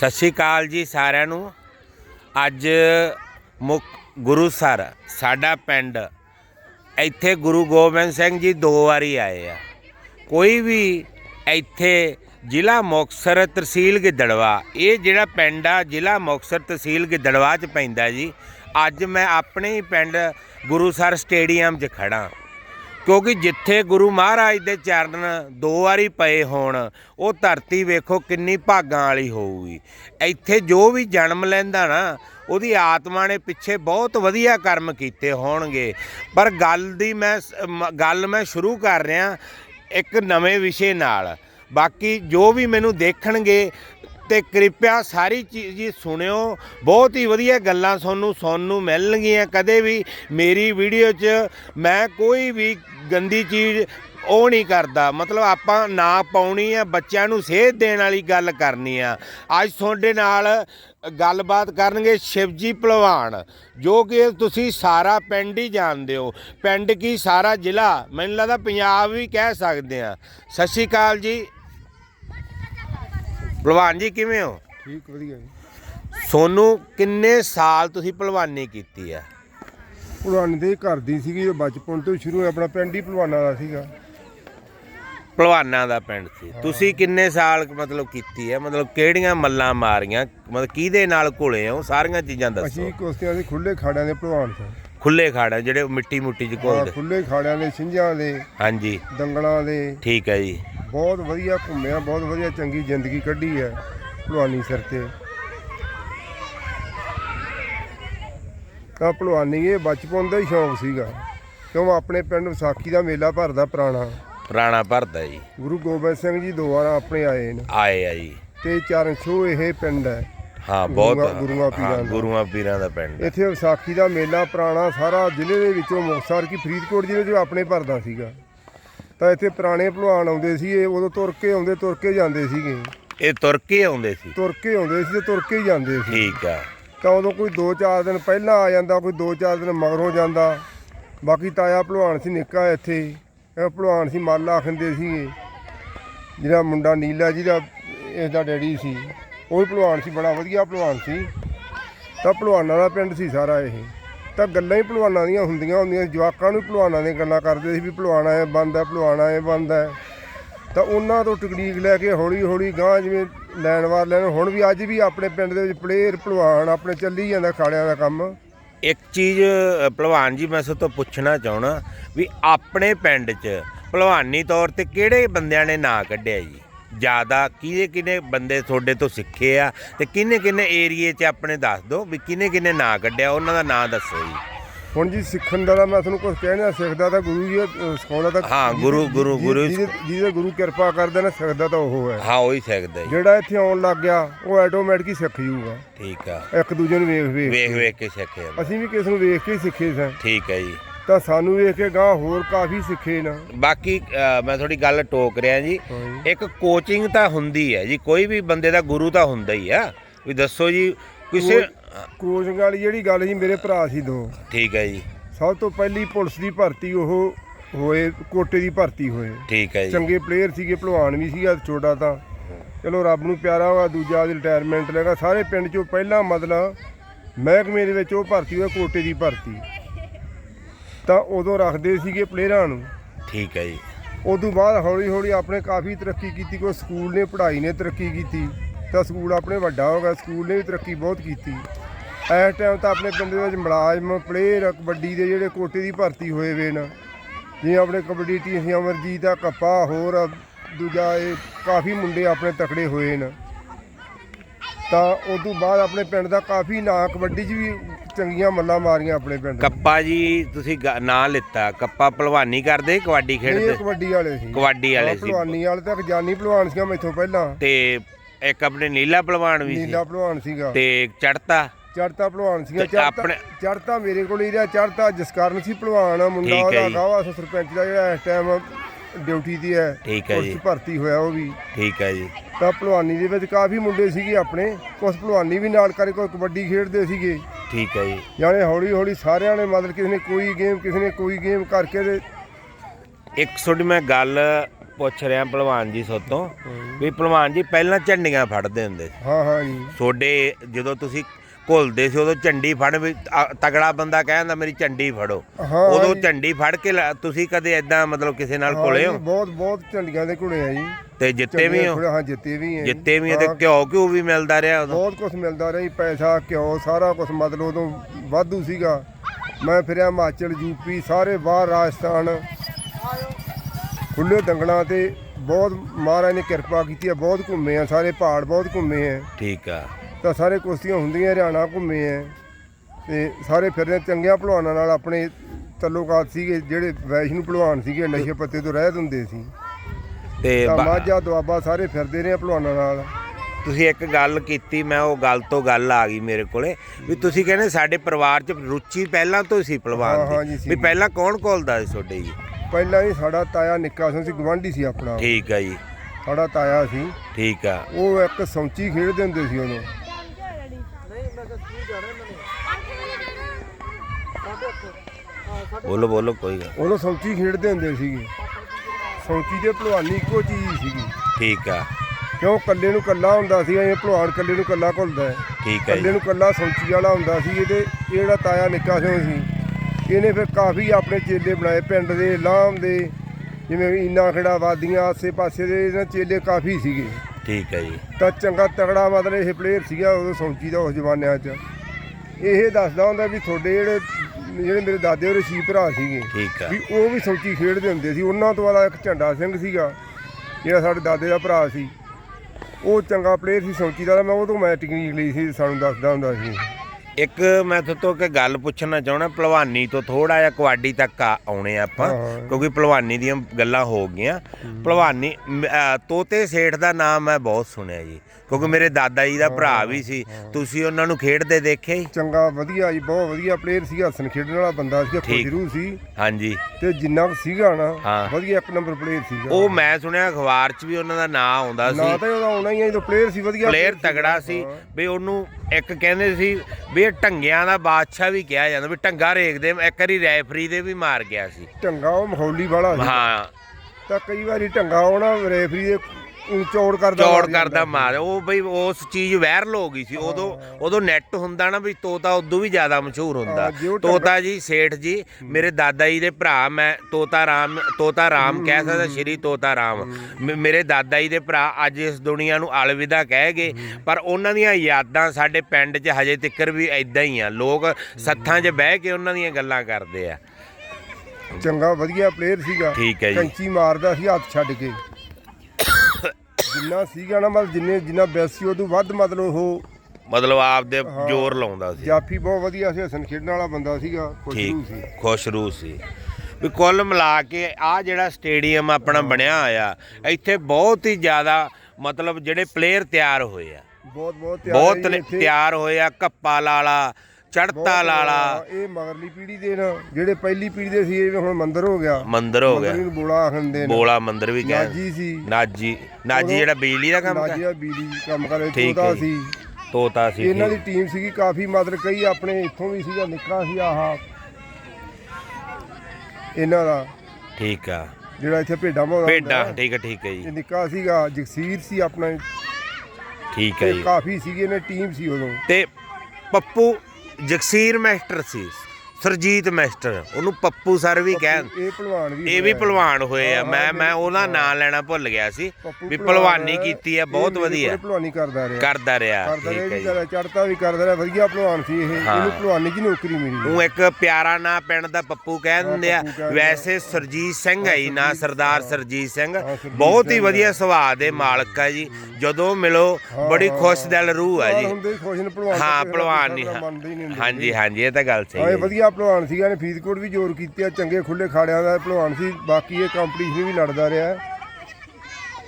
ਸਤਿ ਸ਼੍ਰੀ ਅਕਾਲ ਜੀ ਸਾਰਿਆਂ ਨੂੰ। ਅੱਜ ਮੁੱਖ ਗੁਰੂਸਰ ਸਾਡਾ ਪਿੰਡ, ਇੱਥੇ ਗੁਰੂ ਗੋਬਿੰਦ ਸਿੰਘ ਜੀ ਦੋ ਵਾਰੀ ਆਏ ਆ। ਕੋਈ ਵੀ ਇੱਥੇ ਜ਼ਿਲ੍ਹਾ ਮੁਕਤਸਰ ਤਹਿਸੀਲ ਗਿੱਦੜਵਾ, ਇਹ ਜਿਹੜਾ ਪਿੰਡ ਆ, ਜ਼ਿਲ੍ਹਾ ਮੁਕਤਸਰ ਤਹਿਸੀਲ ਗਿੱਦੜਵਾ ਚ ਪੈਂਦਾ ਜੀ, ਅੱਜ ਮੈਂ ਆਪਣੇ ਹੀ ਪਿੰਡ ਗੁਰੂਸਰ ਸਟੇਡੀਅਮ 'ਚ ਖੜਾ ਕਿਉਂਕਿ ਜਿੱਥੇ ਗੁਰੂ ਮਹਾਰਾਜ ਦੇ ਚਰਨ ਦੋ ਵਾਰੀ ਪਏ ਹੋਣ, ਉਹ ਧਰਤੀ ਵੇਖੋ ਕਿੰਨੀ ਭਾਗਾਂ ਵਾਲੀ ਹੋਊਗੀ। ਇੱਥੇ ਜੋ ਵੀ ਜਨਮ ਲੈਂਦਾ ਨਾ, ਉਹਦੀ ਆਤਮਾ ਨੇ ਪਿੱਛੇ ਬਹੁਤ ਵਧੀਆ ਕਰਮ ਕੀਤੇ ਹੋਣਗੇ। ਪਰ ਗੱਲ ਦੀ ਮੈਂ ਗੱਲ ਮੈਂ ਸ਼ੁਰੂ ਕਰ ਰਿਹਾ ਇੱਕ ਨਵੇਂ ਵਿਸ਼ੇ ਨਾਲ। ਬਾਕੀ ਜੋ ਵੀ ਮੈਨੂੰ ਦੇਖਣਗੇ ਤੇ ਕਿਰਪਾ ਸਾਰੀ ਚੀਜ਼ ਜੀ ਸੁਣਿਓ। ਬਹੁਤ ਹੀ ਵਧੀਆ ਗੱਲਾਂ ਤੁਹਾਨੂੰ ਸੁਣਨ ਨੂੰ ਮਿਲਣਗੀਆਂ। ਕਦੇ ਵੀ ਮੇਰੀ ਵੀਡੀਓ 'ਚ ਮੈਂ ਕੋਈ ਵੀ ਗੰਦੀ ਚੀਜ਼ ਉਹ ਨਹੀਂ ਕਰਦਾ। ਮਤਲਬ ਆਪਾਂ ਨਾ ਪਾਉਣੀ ਆ, ਬੱਚਿਆਂ ਨੂੰ ਸੇਧ ਦੇਣ ਵਾਲੀ ਗੱਲ ਕਰਨੀ ਆ। ਅੱਜ ਤੁਹਾਡੇ ਨਾਲ ਗੱਲਬਾਤ ਕਰਨਗੇ ਸ਼ਿਵਜੀ ਭਲਵਾਨ ਜੋ ਕਿ ਤੁਸੀਂ ਸਾਰਾ ਪਿੰਡ ਹੀ ਜਾਣਦੇ ਹੋ। ਪਿੰਡ ਕੀ ਸਾਰਾ ਜ਼ਿਲ੍ਹਾ? ਮੈਨੂੰ ਲੱਗਦਾ ਪੰਜਾਬ ਵੀ ਕਹਿ ਸਕਦੇ ਆ। ਸਤਿ ਸ਼੍ਰੀ ਅਕਾਲ ਜੀ। ਪਹਿਲਵਾਨ ਜੀ ਕਿਵੇਂ ਹੋ? ਠੀਕ ਵਧੀਆ ਜੀ। ਸੋਨੂੰ ਕਿੰਨੇ ਸਾਲ ਤੁਸੀਂ ਪਹਿਲਵਾਨੀ ਕੀਤੀ ਆ? ਪੁਰਾਣੇ ਦੇ ਘਰ ਦੀ ਸੀਗੀ ਬਚਪਨ ਤੋਂ ਸ਼ੁਰੂ ਆਪਣਾ ਪਿੰਡ ਹੀ ਪਹਿਲਵਾਨਾਂ ਦਾ ਸੀਗਾ। ਪਹਿਲਵਾਨਾਂ ਦਾ ਪਿੰਡ ਸੀ। ਤੁਸੀਂ ਕਿੰਨੇ ਸਾਲ ਮਤਲਬ ਕੀਤੀ ਹੈ ਮਤਲਬ ਕਿਹੜੀਆਂ ਮੱਲਾਂ ਮਾਰੀਆਂ? ਮਤਲਬ ਕਿਹਦੇ ਨਾਲ ਘੁਲੇ ਹੋ ਸਾਰੀਆਂ ਚੀਜ਼ਾਂ ਦੱਸੋ। ਅਸੀਂ ਕੁਸ਼ਤੀਆਂ ਦੇ ਖੁੱਲੇ ਖਾੜਿਆਂ ਦੇ ਪਹਿਲਵਾਨ ਸਾਂ। ਖੁੱਲੇ ਖਾੜਾ ਜਿਹੜੇ ਮਿੱਟੀ ਮੁੱਟੀ ਚ ਘੁਲਦੇ। ਖੁੱਲੇ ਖਾੜਿਆਂ ਦੇ ਛਿੰਝਾਂ ਦੇ ਹਾਂਜੀ। ਦੰਗਲਾਂ ਦੇ। ਠੀਕ ਹੈ ਜੀ। ਬਹੁਤ ਵਧੀਆ ਘੁੰਮਿਆ ਬਹੁਤ ਵਧੀਆ ਚੰਗੀ ਜ਼ਿੰਦਗੀ ਕੱਢੀ ਹੈ ਪਹਿਲਵਾਨੀ ਸਿਰ ਤੇ। ਤਾਂ ਪਹਿਲਵਾਨੀ ਇਹ ਬਚਪਨ ਦਾ ਹੀ ਸ਼ੌਂਕ ਸੀਗਾ। ਕਿਉਂ ਆਪਣੇ ਪਿੰਡ ਵਿਸਾਖੀ ਦਾ ਮੇਲਾ ਭਰਦਾ ਪੁਰਾਣਾ? ਪੁਰਾਣਾ ਭਰਦਾ ਜੀ। ਗੁਰੂ ਗੋਬਿੰਦ ਸਿੰਘ ਜੀ ਦੋ ਵਾਰ ਆਪਣੇ ਆਏ ਨੇ। ਆਏ ਆ ਜੀ। ਤੇ ਚਰਨ ਛੋਹ ਇਹ ਪਿੰਡ ਹੈ। ਹਾਂ ਬਹੁਤ ਗੁਰੂਆਂ- ਪੀਰਾਂ ਦਾ। ਗੁਰੂਆਂ ਪੀਰਾਂ ਦਾ ਪਿੰਡ ਇੱਥੇ ਵਿਸਾਖੀ ਦਾ ਮੇਲਾ ਪੁਰਾਣਾ ਸਾਰਾ ਜ਼ਿਲ੍ਹੇ ਦੇ ਵਿੱਚੋਂ ਮੁਕਤਸਰ ਕੀ ਫਰੀਦਕੋਟ ਜ਼ਿਲ੍ਹੇ 'ਚ ਆਪਣੇ ਭਰਦਾ ਸੀਗਾ। ਤਾਂ ਇੱਥੇ ਪੁਰਾਣੇ ਭਲਵਾਨ ਆਉਂਦੇ ਸੀ ਇਹ ਉਦੋਂ ਤੁਰ ਕੇ ਆਉਂਦੇ ਤੁਰ ਕੇ ਜਾਂਦੇ ਸੀਗੇ। ਇਹ ਤੁਰ ਕੇ ਆਉਂਦੇ ਸੀ? ਤੁਰ ਕੇ ਆਉਂਦੇ ਸੀ ਤੇ ਤੁਰ ਕੇ ਹੀ ਜਾਂਦੇ ਸੀ। ਠੀਕ ਆ। ਤਾਂ ਉਦੋਂ ਕੋਈ 2-4 ਦਿਨ ਪਹਿਲਾਂ ਆ ਜਾਂਦਾ ਕੋਈ 2-4 ਦਿਨ ਮਗਰੋਂ ਜਾਂਦਾ। ਬਾਕੀ ਤਾਇਆ ਭਲਵਾਨ ਸੀ ਨਿੱਕਾ ਇੱਥੇ ਇਹ ਭਲਵਾਨ ਸੀ ਮਾਲਾ ਆਖੰਦੇ ਸੀਗੇ। ਜਿਹੜਾ ਮੁੰਡਾ ਨੀਲਾ ਜਿਹਦਾ ਇਸ ਦਾ ਡੈਡੀ ਸੀ ਉਹ ਵੀ ਭਲਵਾਨ ਸੀ ਬੜਾ ਵਧੀਆ ਭਲਵਾਨ ਸੀ। ਤਾਂ ਭਲਵਾਨਾਂ ਦਾ ਪਿੰਡ ਸੀ ਸਾਰਾ ਇਹ। ਤਾਂ ਗੱਲਾਂ ਹੀ ਭਲਵਾਨਾਂ ਦੀਆਂ ਹੁੰਦੀਆਂ ਹੁੰਦੀਆਂ ਜਵਾਕਾਂ ਨੂੰ ਭਲਵਾਨਾਂ ਦੀਆਂ ਗੱਲਾਂ ਕਰਦੇ ਸੀ ਵੀ ਭਲਵਾਨਾ ਇਹ ਬੰਦਾ ਭਲਵਾਨਾ ਇਹ ਬੰਦਾ ਤਾਂ ਉਹਨਾਂ ਤੋਂ ਟਕਨੀਕ ਲੈ ਕੇ ਹੌਲੀ ਹੌਲੀ ਗਾਂ ਜਿਵੇਂ ਲੈਣ ਵਾਰ ਲੈਣ, ਹੁਣ ਵੀ ਅੱਜ ਵੀ ਆਪਣੇ ਪਿੰਡ ਦੇ ਵਿੱਚ ਪਲੇਅਰ ਭਲਵਾਨ ਆਪਣੇ ਚੱਲੀ ਜਾਂਦਾ ਖਾੜਿਆਂ ਦਾ ਕੰਮ। ਇੱਕ ਚੀਜ਼ ਭਲਵਾਨ ਜੀ, ਮੈਂ ਸਭ ਤੋਂ ਪੁੱਛਣਾ ਚਾਹਣਾ ਵੀ ਆਪਣੇ ਪਿੰਡ 'ਚ ਭਲਵਾਨੀ ਤੌਰ ਤੇ ਕਿਹੜੇ ਬੰਦਿਆਂ ਨੇ ਨਾਂ ਕੱਢਿਆ ਜੀ? ਜ਼ਿਆਦਾ ਕਿਹਨੇ ਕਿਹਨੇ ਬੰਦੇ ਤੁਹਾਡੇ ਤੋਂ ਸਿੱਖੇ ਆ ਤੇ ਕਿਹਨੇ ਕਿਹਨੇ ਏਰੀਏ 'ਚ ਆਪਣੇ ਦੱਸ ਦਿਓ ਵੀ ਕਿਹਨੇ ਕਿਹਨੇ ਨਾਂ ਕੱਢਿਆ ਉਹਨਾਂ ਦਾ ਨਾਂ ਦੱਸੋ ਜੀ। ਹੁਣ ਜੀ ਸਿੱਖਣ ਦਾ ਤਾਂ ਮੈਂ ਤੁਹਾਨੂੰ ਕੁਝ ਕਹਿਣਾ ਸਿੱਖਦਾ ਤਾਂ ਗੁਰੂ ਜੀ ਅਹ, ਸਿਖਾਉਂਦਾ ਤਾਂ ਹਾਂ, ਗੁਰੂ- ਗੁਰੂ- ਜਿਹਦੇ- ਗੁਰੂ- ਜਿਹਦੇ ਜਿਹਦੇ ਗੁਰੂ ਕਿਰਪਾ ਕਰਦੇ ਨੇ ਸਿੱਖਦਾ ਤਾਂ ਉਹ ਹੈ। ਹਾਂ ਉਹੀ ਸਕਦਾ ਜੀ। ਜਿਹੜਾ ਇੱਥੇ ਆਉਣ ਲੱਗ ਗਿਆ ਉਹ ਆਟੋਮੈਟਿਕ ਹੀ ਸਿੱਖ ਜੂਗਾ। ਠੀਕ ਆ। ਇੱਕ ਦੂਜੇ ਨੂੰ ਵੇਖ ਵੇਖ ਵੇਖ ਵੇਖ ਕੇ ਸਿੱਖਿਆ। ਅਸੀਂ ਵੀ ਕਿਸ ਨੂੰ ਵੇਖ ਕੇ ਹੀ ਸਿੱਖੇ ਸਾਂ। ਠੀਕ ਹੈ ਜੀ। ਤਾਂ ਸਾਨੂੰ ਵੇਖ ਕੇ ਗਾਂ ਹੋਰ ਕਾਫੀ ਸਿੱਖੇ ਨਾ। ਬਾਕੀ ਅ, ਮੈਂ ਥੋੜੀ ਗੱਲ ਟੋਕ ਰਿਹਾ ਜੀ। ਹਾਂਜੀ। ਇੱਕ ਕੋਚਿੰਗ ਤਾਂ ਹੁੰਦੀ ਹੈ ਜੀ। ਕੋਈ ਵੀ ਬੰਦੇ ਦਾ ਗੁਰੂ ਤਾਂ ਹੁੰਦਾ ਹੀ ਆ। ਵੀ ਦੱਸੋ ਜੀ ਕਿਸੇ ਕੋਚਿੰਗ ਵਾਲੀ ਜਿਹੜੀ ਗੱਲ ਸੀ ਮੇਰੇ ਭਰਾ ਸੀ ਦੋ। ਠੀਕ ਹੈ ਜੀ। ਸਭ ਤੋਂ ਪਹਿਲੀ ਪੁਲਿਸ ਦੀ ਭਰਤੀ ਉਹ ਹੋਏ ਕੋਟੇ ਦੀ ਭਰਤੀ ਹੋਏ। ਠੀਕ ਹੈ ਜੀ। ਚੰਗੇ ਪਲੇਅਰ ਸੀਗੇ ਭਲਵਾਨ ਵੀ ਸੀਗਾ ਛੋਟਾ ਤਾਂ। ਚਲੋ ਰੱਬ ਨੂੰ ਪਿਆਰਾ ਹੋਇਆ ਦੂਜਾ ਉਹਦੀ ਰਿਟਾਇਰਮੈਂਟ ਲੈਗਾ ਸਾਰੇ ਪਿੰਡ ਚੋਂ ਪਹਿਲਾ ਮਤਲਬ ਮਹਿਕਮੇ ਦੇ ਵਿੱਚ ਉਹ ਭਰਤੀ ਹੋਇਆ ਕੋਟੇ ਦੀ ਭਰਤੀ। ਤਾਂ ਉਦੋਂ ਰੱਖਦੇ ਸੀਗੇ ਪਲੇਅਰਾਂ ਨੂੰ। ਠੀਕ ਹੈ ਜੀ। ਉਦੋਂ ਬਾਅਦ ਹੌਲੀ ਹੌਲੀ ਆਪਣੇ ਕਾਫੀ ਤਰੱਕੀ ਕੀਤੀ ਕੋਈ ਸਕੂਲ ਨੇ ਪੜ੍ਹਾਈ ਨੇ ਤਰੱਕੀ ਕੀਤੀ। ਤਾਂ ਸਕੂਲ ਆਪਣੇ ਵੱਡਾ ਹੋ ਗਿਆ ਸਕੂਲ ਨੇ ਵੀ ਤਰੱਕੀ ਬਹੁਤ ਕੀਤੀ। ਇਸ ਟਾਈਮ ਤਾਂ ਆਪਣੇ ਪਿੰਡ ਦੇ ਵਿੱਚ ਮੁਲਾਜ਼ਮ ਪਲੇਅਰ ਕਬੱਡੀ ਦੇ ਜਿਹੜੇ ਕੋਟੇ ਦੀ ਭਰਤੀ ਹੋਏ ਵੇ ਨੇ। ਜਿਵੇਂ ਆਪਣੇ ਕਬੱਡੀ ਟੀਮ ਸੀ ਅਮਰਜੀਤ ਆ ਕੱਪਾ ਹੋਰ ਦੂਜਾ ਇਹ ਕਾਫੀ ਮੁੰਡੇ ਆਪਣੇ ਤਕੜੇ ਹੋਏ ਨੇ। ਤਾਂ ਉਦੋਂ ਬਾਅਦ ਆਪਣੇ ਪਿੰਡ ਦਾ ਕਾਫੀ ਨਾਂ ਕਬੱਡੀ 'ਚ ਵੀ ਚੰਗੀਆਂ ਮੱਲਾਂ ਮਾਰੀਆਂ ਆਪਣੇ ਪਿੰਡ ਕੱਪਾ ਜੀ ਤੁਸੀਂ ਗ- ਨਾਂ ਲਿੱਤਾ। ਕੱਪਾ ਪਹਿਲਵਾਨੀ ਕਰਦੇ ਕਬੱਡੀ ਇਹ ਖੇਡਦੇ? ਕਬੱਡੀ ਵਾਲੇ ਸੀ। ਕਬੱਡੀ ਵਾਲੇ ਸੀ। ਭਲਵਾਨੀ ਵਾਲੇ ਤੱਕ ਜਾਨੀ ਭਲਵਾਨ ਸੀਗਾ ਮੈਥੋਂ ਪਹਿਲਾਂ। ਤੇ ਇੱਕ ਆਪਣੇ ਨੀਲਾ ਪਹਿਲਵਾਨ ਵੀ ਸੀ। ਨੀਲਾ ਭਲਵਾਨ ਸੀਗਾ। ਤੇ ਚੜਤਾ ਚੜਤਾ ਭਲਵਾਨ ਸੀਗਾ। ਤੇ ਚੜਤਾ ਆਪਣੇ- ਚੜਤਾ ਮੇਰੇ ਕੋਲ ਹੀ ਰਿਹਾ। ਚੜਤਾ ਜਸਕਰਨ ਸੀ ਭਲਵਾਨ। ਮੁੰਡਾ ਠੀਕ ਹੈ ਉਹਦਾ ਜੀ। ਗਾਵਾ ਸਰਪੰਚ ਦਾ ਜਿਹੜਾ ਇਸ ਟਾਈਮ ਡਿਊਟੀ ਤੇ ਹੈ। ਠੀਕ ਹੈ ਉਸ 'ਚ ਜੀ। ਭਰਤੀ ਹੋਇਆ ਉਹ ਵੀ। ਠੀਕ ਹੈ ਜੀ। ਤਾਂ ਭਲਵਾਨੀ ਦੇ ਵਿੱਚ ਕਾਫੀ ਮੁੰਡੇ ਸੀਗੇ ਆਪਣੇ। ਕੁਝ ਭਲਵਾਨੀ ਵੀ ਨਾਲ ਕਰੇ ਕੋਈ ਕਬੱਡੀ ਖੇਡਦੇ ਸੀਗੇ। ਠੀਕ ਹੈ ਜੀ। ਯਾਨੀ ਹੌਲੀ ਹੌਲੀ ਸਾਰਿਆਂ ਨੇ ਮਤਲਬ ਕਿਸੇ ਨੇ ਕੋਈ ਗੇਮ ਕਿਸੇ ਨੇ ਕੋਈ ਗੇਮ ਕਰਕੇ ਤੇ ਇੱਕ ਤੁਹਾਡੀ ਮੈਂ ਗੱਲ ਪੁੱਛ ਰਿਹਾ ਭਲਵਾਨ ਜੀ ਸੋਤੋਂ ਵੀ ਭਲਵਾਨ ਜੀ ਪਹਿਲਾਂ ਝੰਡੀਆਂ ਫੜਦੇ ਹੁੰਦੇ ਸੀ। ਹਾਂ ਹਾਂ ਜੀ। ਤੁਹਾਡੇ ਜਦੋਂ ਤੁਸੀਂ ਘੁਲਦੇ ਸੀ ਉਦੋਂ ਝੰਡੀ ਫੜ ਵੀ ਅ- ਤਗੜਾ ਬੰਦਾ ਕਹਿੰਦਾ ਮੇਰੀ ਝੰਡੀ ਫੜੋ। ਹਾਂ ਉਦੋਂ। ਝੰਡੀ ਫੜ ਕੇ ਲ- ਤੁਸੀਂ ਕਦੇ ਐਦਾਂ ਮਤਲਬ ਕਿਸੇ ਨਾਲ ਹਾਂ ਜੀ, ਹੋ? ਬਹੁਤ ਬਹੁਤ ਝੰਡੀਆਂ ਦੇ ਘੁਲੇ ਆ ਜੀ। ਤੇ ਜਿੱਤੇ ਵੀ ਝੰਡੀਆਂ ਹੋ? ਹਾਂ ਜਿੱਤੇ ਵੀ ਆ ਜੀ। ਜਿੱਤੇ ਵੀ ਹੋ ਤੇ ਹਾਂ, ਘਿਓ ਘਿਓ ਵੀ ਮਿਲਦਾ ਰਿਹਾ ਉਦੋਂ? ਬਹੁਤ ਕੁਝ ਮਿਲਦਾ ਰਿਹਾ ਪੈਸਾ ਘਿਓ ਸਾਰਾ ਕੁਝ ਮਤਲਬ ਉਦੋਂ ਵਾਧੂ ਸੀਗਾ। ਮੈਂ ਫਿਰਿਆ ਹਿਮਾਚਲ ਯੂਪੀ ਸਾਰੇ ਬਾਹਰ ਰਾਜਸਥਾਨ। ਖੁੱਲੇ ਦੰਗਲਾਂ ਤੇ ਬਹੁਤ ਮਹਾਰਾਜ ਨੇ ਕਿਰਪਾ ਕੀਤੀ ਹੈ ਬਹੁਤ ਘੁੰਮੇ ਆ ਸਾਰੇ ਪਹਾੜ ਬਹੁਤ ਘੁੰਮੇ ਆ। ਠੀਕ ਆ। ਤਾਂ ਸਾਰੇ ਕੁਸ਼ਤੀਆਂ ਹੁੰਦੀਆਂ ਹਰਿਆਣਾ ਘੁੰਮੇ ਆ ਤੇ ਸਾਰੇ ਫਿਰਦੇ ਚੰਗਿਆਂ ਭਲਵਾਨਾਂ ਨਾਲ ਆਪਣੇ ਤਲੁਕਾਤ ਸੀਗੇ ਜਿਹੜੇ ਵੈਸ਼ਨੂ ਭਲਵਾਨ ਸੀਗੇ ਨਸ਼ੇ ਪੱਤੇ ਤੋਂ ਰਹਿਤ ਹੁੰਦੇ ਸੀ। ਤੇ ਮਾਝਾ ਦੁਆਬਾ ਸਾਰੇ ਫਿਰਦੇ ਰਹੇ ਭਲਵਾਨਾਂ ਨਾਲ। ਤੁਸੀਂ ਇੱਕ ਗੱਲ ਕੀਤੀ ਮੈਂ ਉਹ ਗੱਲ ਤੋਂ ਗੱਲ ਆ ਗਈ ਮੇਰੇ ਕੋਲੇ ਵੀ ਤੁਸੀਂ ਕਹਿੰਦੇ ਸਾਡੇ ਪਰਿਵਾਰ 'ਚ ਰੁਚੀ ਪਹਿਲਾਂ ਤੋਂ ਸੀ ਹਾਂ, ਜੀ, ਦੀ ਸੀ। ਵੀ ਪਹਿਲਾਂ ਕੌਣ ਘੁਲਦਾ ਸੀ ਤੁਹਾਡੇ ਜੀ? ਪਹਿਲਾਂ ਹੀ ਸਾਡਾ ਤਾਇਆ ਨਿੱਕਾ ਸਿੰਘ ਸੀ ਗਵਾਂਢੀ ਸੀ ਆਪਣਾ। ਠੀਕ ਆ ਜੀ। ਸਾਡਾ ਤਾਇਆ ਸੀ। ਠੀਕ ਆ। ਉਹ ਇੱਕ ਸੌਂਚੀ ਖੇਡਦੇ ਹੁੰਦੇ ਸੀ ਉਦੋਂ। ਬੋਲੋ ਬੋਲੋ ਕੋਈ ਗੱਲ ਉਦੋਂ ਸੌਂਚੀ ਖੇਡਦੇ ਹੁੰਦੇ ਸੀਗੇ। ਸੌਂਚੀ ਤੇ ਭਲਵਾਨੀ ਇੱਕੋ ਚੀਜ਼ ਸੀਗੀ ਠੀਕ ਆ। ਕਿਉਂ? ਕੱਲੇ ਨੂੰ ਕੱਲਾ ਹੁੰਦਾ ਸੀ ਇਹ ਭਲਵਾਨ ਕੱਲੇ ਨੂੰ ਕੱਲਾ ਘੁਲਦਾ ਹੈ। ਠੀਕ ਆ ਕੱਲੇ ਨੂੰ ਕੱਲਾ ਸੌਂਚੀ ਵਾਲਾ ਹੁੰਦਾ ਸੀ ਇਹਦੇ ਇਹ ਜਿਹੜਾ ਤਾਇਆ ਨਿੱਕਾ ਸਿੰਘ ਸੀ ਇਹਨੇ ਫਿਰ ਕਾਫੀ ਆਪਣੇ ਚੇਲੇ ਬਣਾਏ ਪਿੰਡ ਦੇ ਲਾਮ ਦੇ ਜਿਵੇਂ ਇਨਾ ਖੜਾ ਵਾਦੀਆਂ ਆਸੇ ਪਾਸੇ ਦੇ ਇਹਨਾਂ ਚੇਲੇ ਕਾਫੀ ਸੀਗੇ। ਠੀਕ ਆ ਜੀ। ਤਾਂ ਚੰਗਾ ਤਗੜਾ ਮਤਲਬ ਇਹ ਪਲੇਅਰ ਸੀਗਾ ਉਦੋਂ ਸੌਂਚੀ ਦਾ ਉਸ ਜ਼ਮਾਨਿਆਂ 'ਚ। ਇਹ ਦੱਸਦਾ ਹੁੰਦਾ ਵੀ ਤੁਹਾਡੇ ਜਿਹੜੇ ਜਿਹੜੇ ਮੇਰੇ ਦਾਦੇ ਉਹ ਰਸ਼ੀ ਭਰਾ ਸੀਗੇ ਠੀਕ ਆ। ਵੀ ਉਹ ਵੀ ਸੌਂਚੀ ਖੇਡਦੇ ਹੁੰਦੇ ਸੀ। ਉਹਨਾਂ ਤੋਂ ਵਾਲਾ ਇੱਕ ਝੰਡਾ ਸਿੰਘ ਸੀਗਾ ਜਿਹੜਾ ਸਾਡੇ ਦਾਦੇ ਦਾ ਭਰਾ ਸੀ। ਉਹ ਚੰਗਾ ਪਲੇਅਰ ਸੀ ਸੌਂਚੀ ਦਾ ਮੈਂ ਉਹ ਤੋਂ ਮੈਂ ਟੈਕਨੀਕ ਲਈ ਸੀ ਸਾਨੂੰ ਦੱਸਦਾ ਹੁੰਦਾ ਸੀ। ਇੱਕ ਮੈਂ ਤੁਹਾਡੇ ਤੋਂ ਇੱਕ ਗੱਲ ਪੁੱਛਣਾ ਚਾਹਣਾ ਭਲਵਾਨੀ ਤੋਂ ਥੋੜਾ ਜਿਹਾ ਕਬੱਡੀ ਤੱਕ ਆ- ਆਉਣੇ ਆ ਆਪਾਂ। ਕਿਉਂਕਿ ਭਲਵਾਨੀ ਦੀਆਂ ਗੱਲਾਂ ਹੋ ਗਈਆਂ। ਭਲਵਾਨੀ ਮ- ਤੋਤੇ ਸੇਠ ਦਾ ਨਾਮ ਮੈਂ ਬਹੁਤ ਸੁਣਿਆ ਜੀ ਕਿਉਂਕਿ ਮੇਰੇ ਦਾਦਾ ਜੀ ਦਾ ਭਰਾ ਵੀ ਸੀ ਤੁਸੀਂ ਉਹਨਾਂ ਨੂੰ ਖੇਡਦੇ ਦੇਖੇ ਜੀ? ਚੰਗਾ ਵਧੀਆ ਜੀ ਬਹੁਤ ਵਧੀਆ ਪਲੇਅਰ ਸੀਗਾ ਹੱਸਣ ਖੇਡਣ ਵਾਲਾ ਬੰਦਾ ਸੀਗਾ ਠੀਕ। ਖੁਸ਼ਰੂ ਸੀ। ਹਾਂਜੀ। ਤੇ ਜਿੰਨਾ ਕੁ ਸੀਗਾ ਨਾ ਹਾਂ। ਵਧੀਆ ਇੱਕ ਨੰਬਰ ਪਲੇਅਰ ਸੀਗਾ। ਉਹ ਮੈਂ ਸੁਣਿਆ ਅਖਬਾਰ 'ਚ ਵੀ ਉਹਨਾਂ ਦਾ ਨਾਂ ਆਉਂਦਾ ਨਾ ਸੀ। ਤਾਂ ਉਹਦਾ ਆਉਣਾ ਹੀ ਜਦੋਂ ਪਲੇਅਰ ਸੀ ਵਧੀਆ ਪਲੇਅਰ player ਤਗੜਾ ਸੀ। ਵੀ ਉਹਨੂੰ ਇੱਕ ਕਹਿੰਦੇ ਸੀ ਵੀ ਇਹ ਢੰਗਿਆਂ ਦਾ ਬਾਦਸ਼ਾਹ ਵੀ ਕਿਹਾ ਜਾਂਦਾ ਵੀ ਢੰਗਾ ਰੇਖਦੇ ਇੱਕ ਵਾਰੀ ਰੈਫਰੀ ਦੇ ਵੀ ਮਾਰ ਗਿਆ ਸੀ। ਢੰਗਾ ਉਹ ਮਖੌਲੀ ਵਾਲਾ ਸੀ। ਹਾਂ। ਤਾਂ ਕਈ ਵਾਰੀ ਢੰਗਾ ਆਉਣਾ ਰੈਫਰੀ ਦੇ ਚੌੜ ਕਰਦਾ ਚੌੜ ਕਰਦਾ। ਮਾਰ। ਉਹ ਬਈ ਉਸ ਚੀਜ਼ ਵਾਇਰਲ ਹੋ ਗਈ ਸੀ। ਉਦੋਂ ਉਦੋਂ ਨੈਟ ਹੁੰਦਾ ਨਾ ਵੀ ਤੋਤਾ ਉਦੋਂ ਵੀ ਜ਼ਿਆਦਾ ਮਸ਼ਹੂਰ ਹੁੰਦਾ। ਤੋਤਾ ਜੀ ਸੇਠ ਜੀ ਮੇਰੇ ਦਾਦਾ ਜੀ ਦੇ ਭਰਾ ਮੈਂ ਤੋਤਾ ਰਾਮ ਤੋਤਾ ਰਾਮ ਕਹਿ ਸਕਦਾ ਸ਼੍ਰੀ ਤੋਤਾ ਰਾਮ। ਮੇਰੇ ਦਾਦਾ ਜੀ ਦੇ ਭਰਾ ਅੱਜ ਇਸ ਦੁਨੀਆ ਨੂੰ ਅਲਵਿਦਾ ਕਹਿ ਗਏ। ਪਰ ਉਹਨਾਂ ਦੀਆਂ ਯਾਦਾਂ ਸਾਡੇ ਪਿੰਡ 'ਚ ਹਜੇ ਤੱਕਰ ਵੀ ਐਦਾਂ ਹੀ ਆ। ਲੋਕ ਸੱਥਾਂ 'ਚ ਬਹਿ ਕੇ ਉਹਨਾਂ ਦੀਆਂ ਗੱਲਾਂ ਕਰਦੇ ਆ। ਚੰਗਾ ਵਧੀਆ ਪਲੇਅਰ ਸੀਗਾ। ਠੀਕ ਹੈ ਜੀ। ਕੈਂਚੀ ਮਾਰਦਾ ਸੀ ਹੱਥ ਛੱਡ ਕੇ। ਜਿੰਨਾ ਸੀਗਾ ਨਾ ਮਤਲਬ ਜਿੰਨੇ ਜਿੰਨਾ ਬੈਸ ਸੀ ਉਦੋਂ ਵੱਧ ਮਤਲਬ ਉਹ ਮਤਲਬ ਆਪਦੇ ਜ਼ੋਰ ਲਾਉਂਦਾ ਸੀ। ਜਾਫੀ ਬਹੁਤ ਵਧੀਆ ਸੀ ਹਸਨ ਖੇਡਣ ਵਾਲਾ ਬੰਦਾ ਸੀਗਾ ਖੁਸ਼ਰੂ ਸੀ। ਖੁਸ਼ਰੂ ਸੀ। ਵੀ ਕੁੱਲ ਮਿਲਾ ਕੇ ਆ ਜਿਹੜਾ ਸਟੇਡੀਅਮ ਆਪਣਾ ਬਣਿਆ ਹੋਇਆ ਇੱਥੇ ਬਹੁਤ ਹੀ ਜ਼ਿਆਦਾ ਮਤਲਬ ਜਿਹੜੇ ਪਲੇਅਰ ਤਿਆਰ ਹੋਏ ਆ। ਬਹੁਤ ਬਹੁਤ। ਤਿਆਰ ਹੋਏ ਆ ਕੱਪਾ ਲਾਲਾ ਚੜਤਾ ਲਾਲਾ। ਇਹ ਮਗਰਲੀ ਪੀੜ੍ਹੀ ਦੇ ਨਾ ਜਿਹੜੇ ਪਹਿਲੀ ਪੀੜ੍ਹੀ ਦੇ ਸੀ ਇਹ ਹੁਣ ਮੰਦਰ ਹੋ ਗਿਆ। ਮੰਦਰ ਹੋ ਗਿਆ। ਮੰਦਰ ਨੂੰ ਬੋਲਾ ਨੇ। ਬੋਲਾ ਮੰਦਰ ਵੀ ਕਹਿੰਦੇ ਨਾਜੀ ਸੀ। ਨਾਜੀ। ਨਾਜੀ ਜਿਹੜਾ ਬਿਜਲੀ ਦਾ ਕੰਮ ਨਾਜੀ ਕਰ ਦਾ ਬੀੜੀ ਕੰਮ ਕਰੇ ਠੀਕ ਸੀ। ਤੋਤਾ ਸੀ ਇਹਨਾਂ ਦੀ। ਟੀਮ ਸੀਗੀ ਕਾਫੀ ਮਤਲਬ ਕਈ ਆਪਣੇ ਇੱਥੋਂ ਵੀ ਸੀਗਾ ਨਿੱਕਾ ਸੀ ਆਹ। ਇਹਨਾਂ ਦਾ। ਠੀਕ ਆ। ਜਿਹੜਾ ਇੱਥੇ ਭੇਡਾਂ ਮੋਦਾ ਭੇਡਾਂ ਠੀਕ ਹੈ ਠੀਕ ਹੈ ਇਹ ਜੀ ਨਿੱਕਾ ਸੀਗਾ ਜਗਸੀਰ ਸੀ ਆਪਣਾ। ਠੀਕ ਹੈ ਜੀ। ਕਾਫੀ ਸੀਗੇ ਨੇ ਟੀਮ ਸੀ ਉਦੋਂ। ਤੇ ਪੱਪੂ ਜਗਸੀਰ ਮਾਸਟਰ ਸੀ। ਸਰਜੀਤ ਮਾਸਟਰ ਉਹਨੂੰ ਪੱਪੂ ਸਰ ਵੀ ਕਹਿ ਇਹ ਭਲਵਾਨ ਵੀ ਇਹ ਵੀ। ਭਲਵਾਨ ਹੋਏ ਆ। ਹਾਂ, ਮੈਂ ਮੈਂ ਉਹਦਾ ਹਾਂ। ਨਾਂ ਲੈਣਾ ਭੁੱਲ ਗਿਆ ਸੀ ਵੀ ਹੈ, ਕੀਤੀ ਆ ਬਹੁਤ ਵਧੀਆ। ਕੋਲੇ ਭਲਵਾਨੀ ਕਰਦਾ ਰਿਹਾ। ਕਰਦਾ ਰਿਹਾ ਠੀਕ ਹੈ ਜੀ। ਚੜਤਾ ਵੀ ਕਰਦਾ ਰਿਹਾ ਵਧੀਆ ਭਲਵਾਨ ਸੀ ਇਹ। ਹਾਂ। ਇਹਨੂੰ ਭਲਵਾਨੀ ਦੀ ਨੌਕਰੀ ਮਿਲੀ। ਉਹ ਇੱਕ ਪਿਆਰਾ ਨਾਂ ਪਿੰਡ ਦਾ ਪੱਪੂ ਕਹਿ ਦਿੰਦੇ ਆ। ਕਹਿੰਦੇ ਵੈਸੇ ਸਰਜੀਤ ਸਿੰਘ ਹੈ ਜੀ ਨਾਂ ਸਰਦਾਰ ਸਰਜੀਤ ਸਿੰਘ। ਹਾਂ, ਬਹੁਤ ਹੀ ਵਧੀਆ ਸੁਭਾਅ ਦੇ ਮਾਲਕ ਆ ਜੀ। ਜਦੋਂ ਮਿਲੋ ਹਾਂ, ਬੜੀ ਹਾਂ, ਖੁਸ਼ ਦਿਲ ਰੂਹ ਆ ਭਲਵਾਨ ਜੀ। ਹੀ ਖੁਸ਼ ਨੇ ਭਲਵਾਨ ਹਾਂ ਤਾਂ ਭਲਵਾਨ ਕਿਸੇ ਨਹੀਂ ਹੀ। ਹਾਂਜੀ ਹਾਂਜੀ ਇਹ ਤਾਂ ਗੱਲ ਸਹੀ ਹਾਂ ਹੈ। ਵਧੀਆ ਭਲਵਾਨ ਸੀਗਾ ਨੇ ਫਰੀਦਕੋਟ ਵੀ ਜ਼ੋਰ ਕੀਤੀ ਆ ਚੰਗੇ ਖੁੱਲੇ ਖਾੜਿਆਂ ਦਾ ਭਲਵਾਨ ਸੀ ਬਾਕੀ ਇਹ ਕੰਪੀਟੀਸ਼ਨ ਵੀ ਲੜਦਾ ਰਿਹਾ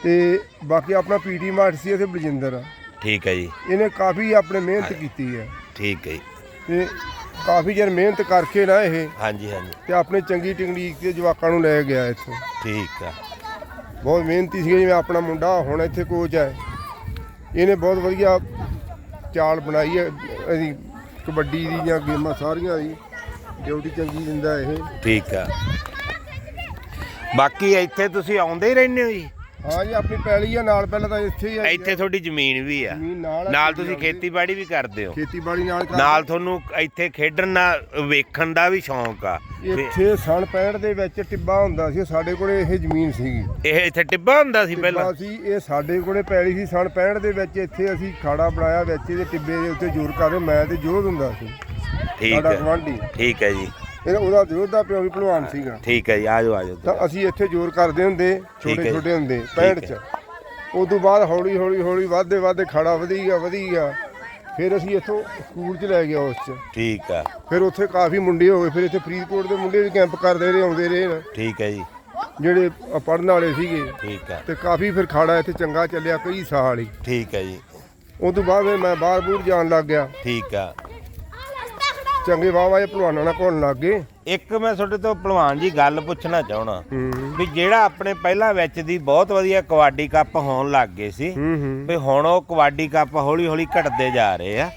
ਤੇ ਬਾਕੀ ਆਪਣਾ ਪੀਟੀ ਮਾਰਟ ਸੀ ਇੱਥੇ ਬਲਜਿੰਦਰ। ਠੀਕ ਹੈ ਜੀ। ਇਹਨੇ ਕਾਫੀ ਆਪਣੇ ਮਿਹਨਤ ਕੀਤੀ ਹੈ। ਠੀਕ ਹੈ ਜੀ। ਤੇ ਕਾਫੀ ਜਰ ਮਿਹਨਤ ਕਰਕੇ ਨਾ ਇਹ ਹਾਂਜੀ ਹਾਂਜੀ। ਤੇ ਆਪਣੇ ਚੰਗੀ ਟੈਕਨੀਕ ਤੇ ਜਵਾਕਾਂ ਨੂੰ ਲੈ ਗਿਆ ਇੱਥੋਂ। ਠੀਕ ਆ। ਬਹੁਤ ਮਿਹਨਤੀ ਸੀ ਜਿਵੇਂ ਆਪਣਾ ਮੁੰਡਾ ਹੁਣ ਇੱਥੇ ਕੋਚ ਹੈ। ਇਹਨੇ ਬਹੁਤ ਵਧੀਆ ਚਾਲ ਬਣਾਈ ਹੈ ਕਬੱਡੀ ਦੀ ਜਾਂ ਗੇਮਾਂ ਸਾਰੀਆਂ ਦੀ। ਡਿਊਟੀ ਚੰਗੀ ਦਿੰਦਾ ਇਹ। ਠੀਕ ਆ। ਬਾਕੀ ਇੱਥੇ ਤੁਸੀਂ ਆਉਂਦੇ ਹੀ ਰਹਿੰਦੇ ਹੋ ਜੀ? ਹਾਂ ਜੀ ਆਪਣੀ ਪੈਲੀ ਆ ਨਾਲ ਪਹਿਲਾਂ ਤਾਂ ਇੱਥੇ ਹੀ ਆ ਜੀ। ਇੱਥੇ ਤੁਹਾਡੀ ਜ਼ਮੀਨ ਵੀ ਆ। ਜ਼ਮੀਨ ਨਾਲ ਆ, ਨਾਲ ਖੇਤੀ ਤੁਸੀਂ। ਖੇਤੀਬਾੜੀ ਵੀ ਕਰਦੇ ਹੋ। ਖੇਤੀਬਾੜੀ ਨਾਲ ਕਰਦੇ। ਨਾਲ ਤੁਹਾਨੂੰ ਇੱਥੇ ਖੇਡਣ ਦਾ ਵੇਖਣ ਦਾ ਵੀ ਸ਼ੌਂਕ ਆ। ਵੀ ਇੱਥੇ ਸਣ 65 ਦੇ ਵਿੱਚ ਟਿੱਬਾ ਹੁੰਦਾ ਸੀ ਸਾਡੇ ਕੋਲੇ ਇਹ ਜ਼ਮੀਨ ਸੀਗੀ। ਇਹ ਇੱਥੇ ਟਿੱਬਾ ਹੁੰਦਾ ਸੀ ਪਹਿਲਾਂ? ਟਿੱਬਾ ਸੀ ਇਹ ਸਾਡੇ ਕੋਲੇ ਪੈਲੀ ਸੀ ਸਣ 65 ਦੇ ਵਿੱਚ ਇੱਥੇ ਅਸੀਂ ਖਾੜਾ ਬਣਾਇਆ ਵਿੱਚ ਇਹਦੇ ਟਿੱਬੇ ਦੇ ਉੱਤੇ ਜ਼ੋਰ ਕਰਦੇ ਮੈਂ ਤੇ ਜੋਧ ਹੁੰਦਾ ਸੀ। ਠੀਕ ਸਾਡਾ ਹੈ। ਗਵਾਂਢੀ ਠੀਕ ਹੈ ਜੀ। ਇਹ ਉਹਦਾ ਜੋਧ ਦਾ ਪਿਓ ਵੀ ਭਲਵਾਨ ਸੀਗਾ। ਠੀਕ ਹੈ ਜੀ ਆਜੋ ਆਜੋ ਤਾਂ ਅਸੀਂ ਇੱਥੇ ਜ਼ੋਰ ਕਰਦੇ ਹੁੰਦੇ ਠੀਕ ਹੈ ਛੋਟੇ ਜੀ। ਛੋਟੇ ਹੁੰਦੇ ਠੀਕ 65 ਹੈ। ਚ। ਉਸ ਤੋਂ ਬਾਅਦ ਹੌਲੀ ਹੌਲੀ ਹੌਲੀ ਵੱਧਦੇ ਵੱਧਦੇ ਖਾੜਾ ਵਧੀ ਗਿਆ ਵਧੀ ਗਿਆ ਫਿਰ ਅਸੀਂ ਇੱਥੋਂ ਸਕੂਲ ਚ ਲੈ ਗਿਆ ਉਸ ਚ। ਠੀਕ ਆ ਫਿਰ ਉੱਥੇ ਕਾਫੀ ਮੁੰਡੇ ਹੋ ਗਏ। ਫਿਰ ਇੱਥੇ ਫਰੀਦਕੋਟ ਦੇ ਮੁੰਡੇ ਵੀ ਕੈਂਪ ਕਰਦੇ ਰਹੇ ਆਉਂਦੇ ਰਹੇ ਨਾ। ਠੀਕ ਹੈ ਜੀ। ਜਿਹੜੇ ਪੜਨ ਵਾਲੇ ਸੀਗੇ। ਠੀਕ ਆ ਤੇ ਕਾਫੀ ਫਿਰ ਖਾੜਾ ਇੱਥੇ ਚੰਗਾ ਚੱਲਿਆ ਕਈ ਸਾਲ ਹੀ। ਠੀਕ ਹੈ ਜੀ। ਉਸ ਤੋਂ ਬਾਅਦ ਫਿਰ ਮੈਂ ਬਾਹਰ ਬੂਰ ਜਾਣ ਲੱਗ ਗਿਆ। ਠੀਕ ਆ ਚੰਗੇ ਵਾਵਾ ਇਹ ਭਲਵਾਨਾਂ ਨਾਲ ਘੁਲਣ ਲੱਗ ਗਏ। ਇੱਕ ਮੈਂ ਤੁਹਾਡੇ ਤੋਂ ਭਲਵਾਨ ਜੀ ਗੱਲ ਪੁੱਛਣਾ ਚਾਹਣਾ ਹੂੰ। ਵੀ ਜਿਹੜਾ ਆਪਣੇ ਪਹਿਲਾਂ ਵਿੱਚ ਦੀ ਬਹੁਤ ਵਧੀਆ ਕਬੱਡੀ ਕੱਪ ਹੋਣ ਲੱਗ ਗਏ ਸੀ ਹੂੰ ਹੂੰ। ਵੀ ਹੁਣ ਉਹ ਕਬੱਡੀ ਕੱਪ ਹੌਲੀ ਹੌਲੀ ਘਟਦੇ ਜਾ ਰਹੇ ਆ।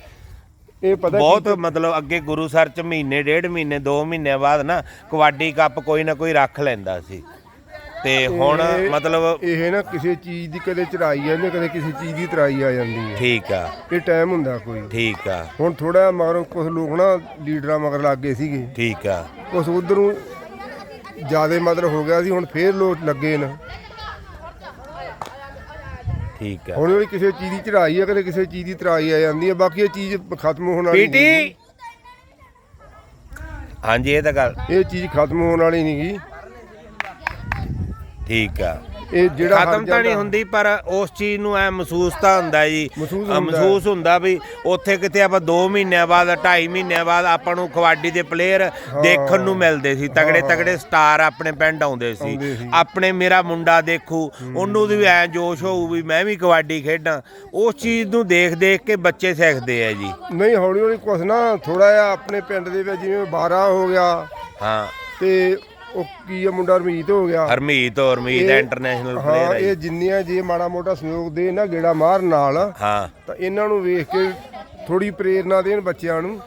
ਇਹ ਪਤਾ ਬਹੁਤ ਮਤਲਬ ਅੱਗੇ ਗੁਰੂ ਸਰ ਚ ਮਹੀਨੇ ਡੇਢ ਮਹੀਨੇ 2 ਮਹੀਨਿਆਂ ਬਾਅਦ ਨਾ ਕਬੱਡੀ ਕੱਪ ਕੋਈ ਨਾ ਕੋਈ ਰੱਖ ਲੈਂਦਾ ਸੀ। ਤੇ ਹੁਣ ਇਹ- ਮਤਲਬ ਇਹ ਨਾ ਕਿਸੇ ਚੀਜ਼ ਦੀ ਕਦੇ ਚੜਾਈ ਆ ਜਾਂਦੀ ਕਦੇ ਕਿਸੇ ਚੀਜ਼ ਦੀ ਤਰਾਈ ਆ ਜਾਂਦੀ ਹੈ ਠੀਕ ਆ। ਇਹ ਟਾਈਮ ਹੁੰਦਾ ਕੋਈ। ਠੀਕ ਆ। ਹੁਣ ਥੋੜਾ ਮਗਰੋਂ ਕੁਝ ਲੋਕ ਨਾ ਲੀਡਰਾਂ ਮਗਰ ਲੱਗ ਗਏ ਸੀਗੇ। ਠੀਕ ਆ। ਕੁਝ ਉਧਰ ਜਿਆਦੇ ਮਤਲਬ ਹੋ ਗਿਆ ਸੀ ਹੁਣ ਫੇਰ ਲੋਕ ਲੱਗੇ ਨਾ। ਠੀਕ ਆ। ਹੁਣ ਵੀ ਕਿਸੇ ਚੀਜ਼ ਦੀ ਚੜਾਈ ਆ ਕਦੇ ਕਿਸੇ ਚੀਜ਼ ਦੀ ਤਰਾਈ ਆ ਜਾਂਦੀ ਹੈ ਬਾਕੀ ਇਹ ਚੀਜ਼ ਖਤਮ ਹੋਣ ਵਾਲੀ ਨਹੀਂ ਹਾਂਜੀ ਇਹ ਤਾਂ ਗੱਲ। ਇਹ ਚੀਜ਼ ਖਤਮ ਹੋਣ ਵਾਲੀ ਨਹੀਂ ਗੀ। ਠੀਕ ਆ। ਇਹ ਜਿਹੜਾ ਖਤਮ ਤਾਂ ਨਹੀਂ ਜਾਂਦਾ- ਹੁੰਦੀ ਪਰ ਉਸ ਚੀਜ਼ ਨੂੰ ਐ ਮਹਿਸੂਸ ਤਾਂ ਹੁੰਦਾ ਜੀ। ਮਹਿਸੂਸ ਅ, ਹੁੰਦਾ। ਮਹਿਸੂਸ ਹੁੰਦਾ ਵੀ ਉੱਥੇ ਕਿਤੇ ਆਪਾਂ 2 ਮਹੀਨਿਆਂ ਬਾਅਦ 2.5 ਮਹੀਨਿਆਂ ਬਾਅਦ ਆਪਾਂ ਨੂੰ ਕਬੱਡੀ ਦੇ ਪਲੇਅਰ ਦੇਖਣ ਨੂੰ ਮਿਲਦੇ ਸੀ। ਤਗੜੇ ਤਗੜੇ ਸਟਾਰ ਆਪਣੇ ਪਿੰਡ ਆਉਂਦੇ ਸੀ। ਆਉਂਦੇ ਸੀ। ਆਪਣੇ ਮੇਰਾ ਮੁੰਡਾ ਦੇਖੂ ਉਹਨੂੰ ਵੀ ਐ ਜੋਸ਼ ਹੋਊ ਵੀ ਮੈਂ ਵੀ ਕਬੱਡੀ ਖੇਡਾਂ। ਉਸ ਚੀਜ਼ ਨੂੰ ਦੇਖ ਦੇਖ ਕੇ ਬੱਚੇ ਸਿੱਖਦੇ ਆ ਜੀ। ਨਹੀਂ ਹੌਲੀ ਹੌਲੀ ਕੁਛ ਨਾ ਥੋੜਾ ਜਿਹਾ ਆਪਣੇ ਪਿੰਡ ਦੇ ਵਿੱਚ ਜਿਵੇਂ ਬਾਰਾ ਹੋ ਗਿਆ ਹਾਂ। ਤੇ ਉਹ ਕੀ ਆ ਮੁੰਡਾ ਰਮੀਤ ਹੋ ਗਿਆ। ਹਰਮੀਤ ਔਰ ਮੀਤ ਇਹ- ਇੰਟਰਨੈਸ਼ਨਲ ਹਾਂ ਪਲੇਅਰ ਹੈ ਇਹ। ਜਿੰਨੀਆਂ ਜੇ ਮਾੜਾ ਮੋਟਾ ਸਹਿਯੋਗ ਦੇ ਨਾ ਗੇੜਾ ਮਾਰ ਨਾਲ ਹਾਂ। ਤਾਂ ਇਹਨਾਂ ਨੂੰ ਵੇਖ ਕੇ ਥੋੜੀ ਪ੍ਰੇਰਨਾ ਦੇਣ ਬੱਚਿਆਂ ਨੂੰ।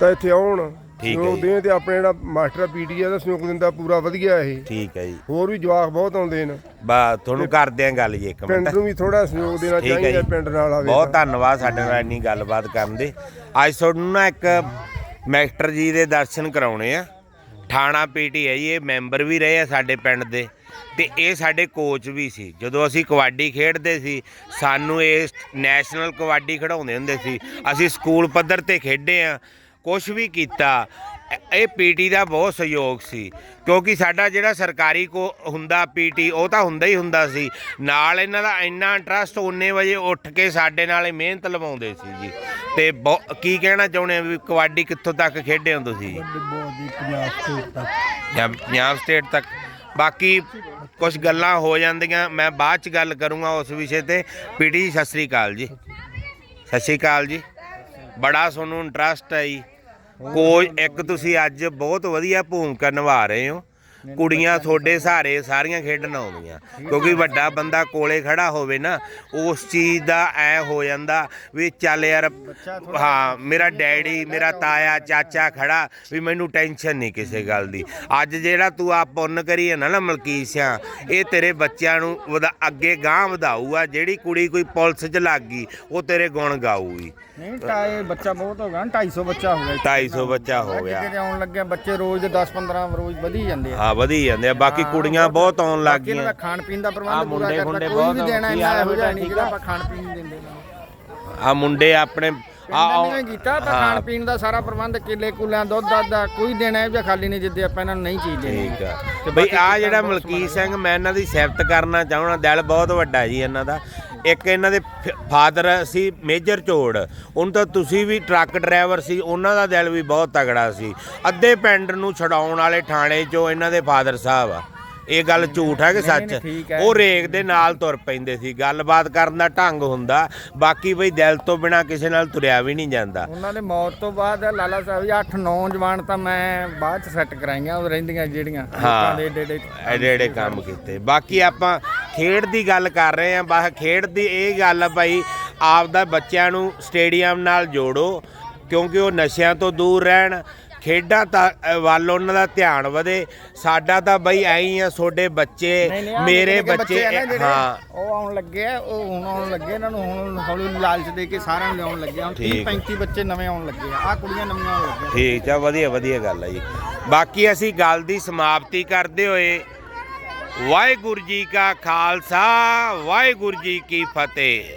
ਤਾਂ ਇੱਥੇ ਆਉਣ ਹੈ ਸਹਿਯੋਗ ਜੀ। ਦੇਣ ਤੇ ਆਪਣੇ ਜਿਹੜਾ ਮਾਸਟਰ ਪੀਟੀ ਆ ਦਾ ਸਹਿਯੋਗ ਦਿੰਦਾ ਪੂਰਾ ਵਧੀਆ ਇਹ। ਠੀਕ ਹੈ ਜੀ। ਹੋਰ ਵੀ ਜਵਾਕ ਬਹੁਤ ਆਉਂਦੇ ਨੇ। ਬਾ ਤੁਹਾਨੂੰ ਕਰਦੇ ਆਂ ਗੱਲ ਜੀ ਇੱਕ ਮਿੰਟ। ਨੂੰ ਵੀ ਥੋੜਾ ਸਹਿਯੋਗ ਦੇਣਾ ਠੀਕ ਹੈ ਚਾਹੀਦਾ ਜੀ। ਪਿੰਡ ਨਾਲ ਆਵੇ ਬਹੁਤ ਧੰਨਵਾਦ ਸਾਡੇ ਨਾਲ ਇੰਨੀ ਗੱਲਬਾਤ ਕਰਨ ਦੇ। ਅੱਜ ਤੁਹਾਨੂੰ ਨਾ ਇੱਕ ਮਾਸਟਰ ਜੀ ਦੇ ਦਰਸ਼ਨ ਕਰਾਉਣੇ ਆ। ਠਾਣਾ ਪੀਟੀ ਹੈ ਜੀ, ਇਹ ਮੈਂਬਰ ਵੀ ਰਹੇ ਆ ਸਾਡੇ ਪਿੰਡ ਦੇ ਤੇ ਇਹ ਸਾਡੇ ਕੋਚ ਵੀ ਸੀ। ਜਦੋਂ ਅਸੀਂ ਕਬੱਡੀ ਖੇਡਦੇ ਸੀ, ਸਾਨੂੰ ਇਹ ਨੈਸ਼ਨਲ ਕਬੱਡੀ ਖਿਡਾਉਂਦੇ ਹੁੰਦੇ ਸੀ। ਅਸੀਂ ਸਕੂਲ ਪੱਧਰ ਤੇ ਖੇਡੇ ਆ ਕੁਝ ਵੀ ਕੀਤਾ, ਇਹ- ਇਹ ਪੀਟੀ ਦਾ ਬਹੁਤ ਸਹਿਯੋਗ ਸੀ। ਕਿਉਂਕਿ ਸਾਡਾ ਜਿਹੜਾ ਸਰਕਾਰੀ ਕੋ ਹੁੰਦਾ ਪੀਟੀ, ਉਹ ਤਾਂ ਹੁੰਦਾ ਹੀ ਹੁੰਦਾ ਸੀ। ਨਾਲ ਇਹਨਾਂ ਦਾ ਇੰਨਾ ਇੰਟਰਸਟ ਉਹਨੇ ਵਜੇ ਉੱਠ ਕੇ ਸਾਡੇ ਨਾਲ ਇਹ ਮਿਹਨਤ ਲਵਾਉਂਦੇ ਸੀ ਜੀ। ਤੇ ਬਹੁ- ਕੀ ਕਹਿਣਾ ਚਾਹੁੰਦੇ ਆ ਵੀ ਕਬੱਡੀ ਕਿੱਥੋਂ ਤੱਕ ਖੇਡੇ ਹੋ ਤੁਸੀਂ? ਜਾਂ ਪੰਜਾਬ ਸਟੇਟ ਤੱਕ। ਬਾਕੀ ਕੁਝ ਗੱਲਾਂ ਹੋ ਜਾਂਦੀਆਂ ਮੈਂ ਬਾਅਦ ਚ ਗੱਲ ਕਰੂੰਗਾ ਉਸ ਵਿਸ਼ੇ ਤੇ। ਪੀਟੀ ਸਤਿ ਸ੍ਰੀ ਅਕਾਲ ਜੀ। ਸਤਿ ਸ੍ਰੀ ਅਕਾਲ ਜੀ। ਬੜਾ ਤੁਹਾਨੂੰ ਇੰਟਰਸਟ ਹੈ ਜੀ। ਕੋਈ ਇੱਕ ਤੁਸੀਂ ਅੱਜ ਬਹੁਤ ਵਧੀਆ ਭੂਮਿਕਾ ਨਿਭਾ ਰਹੇ ਹੋ। ਕੁੜੀਆਂ ਤੁਹਾਡੇ ਸਹਾਰੇ ਸਾਰੀਆਂ ਖੇਡਣ ਆਉਂਦੀਆਂ। ਕਿਉਂਕਿ ਵੱਡਾ ਬੰਦਾ ਕੋਲੇ ਖੜਾ ਹੋਵੇ ਨਾ ਉਸ ਚੀਜ਼ ਦਾ ਐ ਹੋ ਜਾਂਦਾ ਵੀ ਚੱਲ ਯਾਰ ਹਾਂ ਮੇਰਾ ਡੈਡੀ ਮੇਰਾ ਤਾਇਆ ਚਾਚਾ ਖੜਾ ਵੀ ਮੈਨੂੰ ਟੈਨਸ਼ਨ ਨਹੀਂ ਕਿਸੇ ਗੱਲ ਦੀ। ਅੱਜ ਜਿਹੜਾ ਤੂੰ ਆ ਪੁੰਨ ਕਰੀ ਹੈ ਨਾ ਨਾ ਮਲਕੀਤ ਸਿਆ ਇਹ ਤੇਰੇ ਬੱਚਿਆਂ ਨੂੰ ਵਧਾ- ਅੱਗੇ ਗਾਂ ਵਧਾਊਗਾ ਜਿਹੜੀ ਕੁੜੀ ਕੋਈ ਪੁਲਿਸ 'ਚ ਲੱਗ ਗਈ ਉਹ ਤੇਰੇ ਗੁਣ ਗਾਊਗੀ। ਨਹੀਂ ਇਹ ਬੱਚਾ ਬਹੁਤ ਹੋ ਗਿਆ ਨਾ 250 ਬੱਚਾ ਹੋ ਗਿਆ 250 ਬੱਚਾ ਹੋ ਗਿਆ। ਜਿਹੜੇ ਆਉਣ ਲੱਗੇ ਬੱਚੇ ਰੋਜ਼ ਦੇ 10 15 ਰੋਜ਼ ਵਧੀ ਜਾਂਦੇ ਆ। ਹਾਂ ਵਧੀ ਜਾਂਦੇ ਆ ਬਾਕੀ ਕੁੜੀਆਂ ਬਹੁਤ ਆਉਣ ਲੱਗ ਬਾਕੀ ਇਹਨਾਂ ਦਾ ਗਈਆਂ ਖਾਣ ਪੀਣ ਦਾ ਆਹ ਪ੍ਰਬੰਧ ਪੂਰਾ ਮੁੰਡੇ ਕੋਈ ਬਹੁਤ ਵੀ ਦੇਣਾ ਇਹਨਾਂ ਇਹੋ ਜਿਹਾ ਨਹੀਂ ਠੀਕ ਜਿਹੜਾ ਆ? ਆਪਾਂ ਖਾਣ ਪੀਣ ਨਹੀਂ ਦਿੰਦੇ ਇਹਨਾਂ ਨੂੰ। ਆ ਮੁੰਡੇ ਆਪਣੇ ਆ ਪਿੰਡਾਂ ਨੇ ਕੀਤਾ ਤਾਂ ਖਾਣ ਪੀਣ ਦਾ ਸਾਰਾ ਪ੍ਰਬੰਧ ਕਿੱਲੇ ਕੁਲਿਆਂ ਦੁੱਧ ਦੱਧ ਦਾ ਕੋਈ ਦੇਣਾ ਇਹੋ ਜਿਹਾ ਖਾਲੀ ਨਹੀਂ ਜਿੱਦੇ ਆਪਾਂ ਇਹਨਾਂ ਨੂੰ ਨਹੀਂ ਚੀਜ਼ ਦੇਣੀ। ਠੀਕ ਆ। ਬਈ ਆ ਜਿਹੜਾ ਮਲਕੀਤ ਸਿੰਘ ਮੈਂ ਇਹਨਾਂ ਦੀ ਸਿਫਤ ਕਰਨਾ ਚਾਹਣਾ ਦਿਲ ਬਹੁਤ ਵੱਡਾ ਜੀ ਇਹਨਾਂ ਦਾ। ਇੱਕ ਇਹਨਾਂ ਦੇ ਫਾਦਰ ਸੀ, ਮੇਜਰ ਝੋੜ ਹੁਣ ਤਾਂ ਤੁਸੀਂ ਵੀ ਟਰੱਕ ਡਰਾਈਵਰ ਸੀ, ਉਹਨਾਂ ਦਾ ਦਿਲ ਵੀ ਬਹੁਤ ਤਗੜਾ ਸੀ। ਅੱਧੇ ਪਿੰਡ ਨੂੰ ਛਡਾਉਣ ਵਾਲੇ ਥਾਣੇ 'ਚੋਂ ਇਹਨਾਂ ਦੇ ਫਾਦਰ ਸਾਹਿਬ ਆ। ਇਹ ਗੱਲ ਝੂਠ ਹੈ ਕਿ ਸੱਚ। ਉਹ ਰੇਕ ਦੇ ਨਾਲ ਤੁਰ ਪੈਂਦੇ ਸੀ। ਗੱਲਬਾਤ ਕਰਨ ਦਾ ਢੰਗ ਹੁੰਦਾ। ਬਾਕੀ ਬਈ ਦਿਲ ਤੋਂ ਬਿਨਾ ਕਿਸੇ ਨਾਲ ਤੁਰਿਆ ਵੀ ਨਹੀਂ ਜਾਂਦਾ। ਉਹਨਾਂ ਦੇ ਮੌਤ ਤੋਂ ਬਾਅਦ ਲਾਲਾ ਸਾਹਿਬ ਜੀ 8 9 ਜਵਾਨ ਤਾਂ ਮੈਂ ਬਾਅਦ ਚ ਸੈੱਟ ਕਰਾਈਆਂ ਉਹ ਰਹਿੰਦੀਆਂ ਜਿਹੜੀਆਂ ਲੋਕਾਂ ਦੇ ਐਡੇ ਕੰਮ ਕੀਤੇ। ਬਾਕੀ ਆਪਾਂ ਖੇਡ ਦੀ ਗੱਲ ਕਰ ਰਹੇ ਆਂ ਬਸ ਖੇਡ ਦੀ ਇਹ ਗੱਲ ਆ ਭਾਈ ਆਪਦਾ ਬੱਚਿਆਂ ਨੂੰ ਸਟੇਡੀਅਮ ਨਾਲ ਜੋੜੋ ਕਿਉਂਕਿ ਉਹ ਨਸ਼ਿਆਂ ਤੋਂ ਦੂਰ ਰਹਿਣ। ਖੇਡਾਂ ਤਾਂ ਅ, ਵੱਲ ਉਹਨਾਂ ਦਾ ਧਿਆਨ ਵਧੇ। ਸਾਡਾ ਤਾਂ ਬਈ ਐਂ ਹੀ ਆ ਤੁਹਾਡੇ ਬੱਚੇ ਮੇਰੇ ਬੱਚੇ ਹਾਂ। ਉਹ ਆਉਣ ਲੱਗੇ ਆ ਉਹ ਹੁਣ ਆਉਣ ਲੱਗੇ ਇਹਨਾਂ ਨੂੰ ਹੁਣ ਹੌਲੀ ਹੌਲੀ ਲਾਲਚ ਦੇ ਕੇ ਸਾਰਿਆਂ ਨੂੰ ਲਿਆਉਣ ਲੱਗੇ ਆ। ਹੁਣ 30 ਠੀਕ। 35 ਬੱਚੇ ਨਵੇਂ ਆਉਣ ਲੱਗੇ ਆ ਆਹ ਕੁੜੀਆਂ ਨਵੀਆਂ ਆਉਣ ਲੱਗੀਆਂ। ਠੀਕ ਆ ਵਧੀਆ ਵਧੀਆ ਗੱਲ ਆ ਜੀ। ਬਾਕੀ ਅਸੀਂ ਗੱਲ ਦੀ ਸਮਾਪਤੀ ਕਰਦੇ ਹੋਏ ਵਾਹਿਗੁਰੂ ਜੀ ਕਾ ਖਾਲਸਾ ਵਾਹਿਗੁਰੂ ਜੀ ਕੀ ਫਤਿਹ।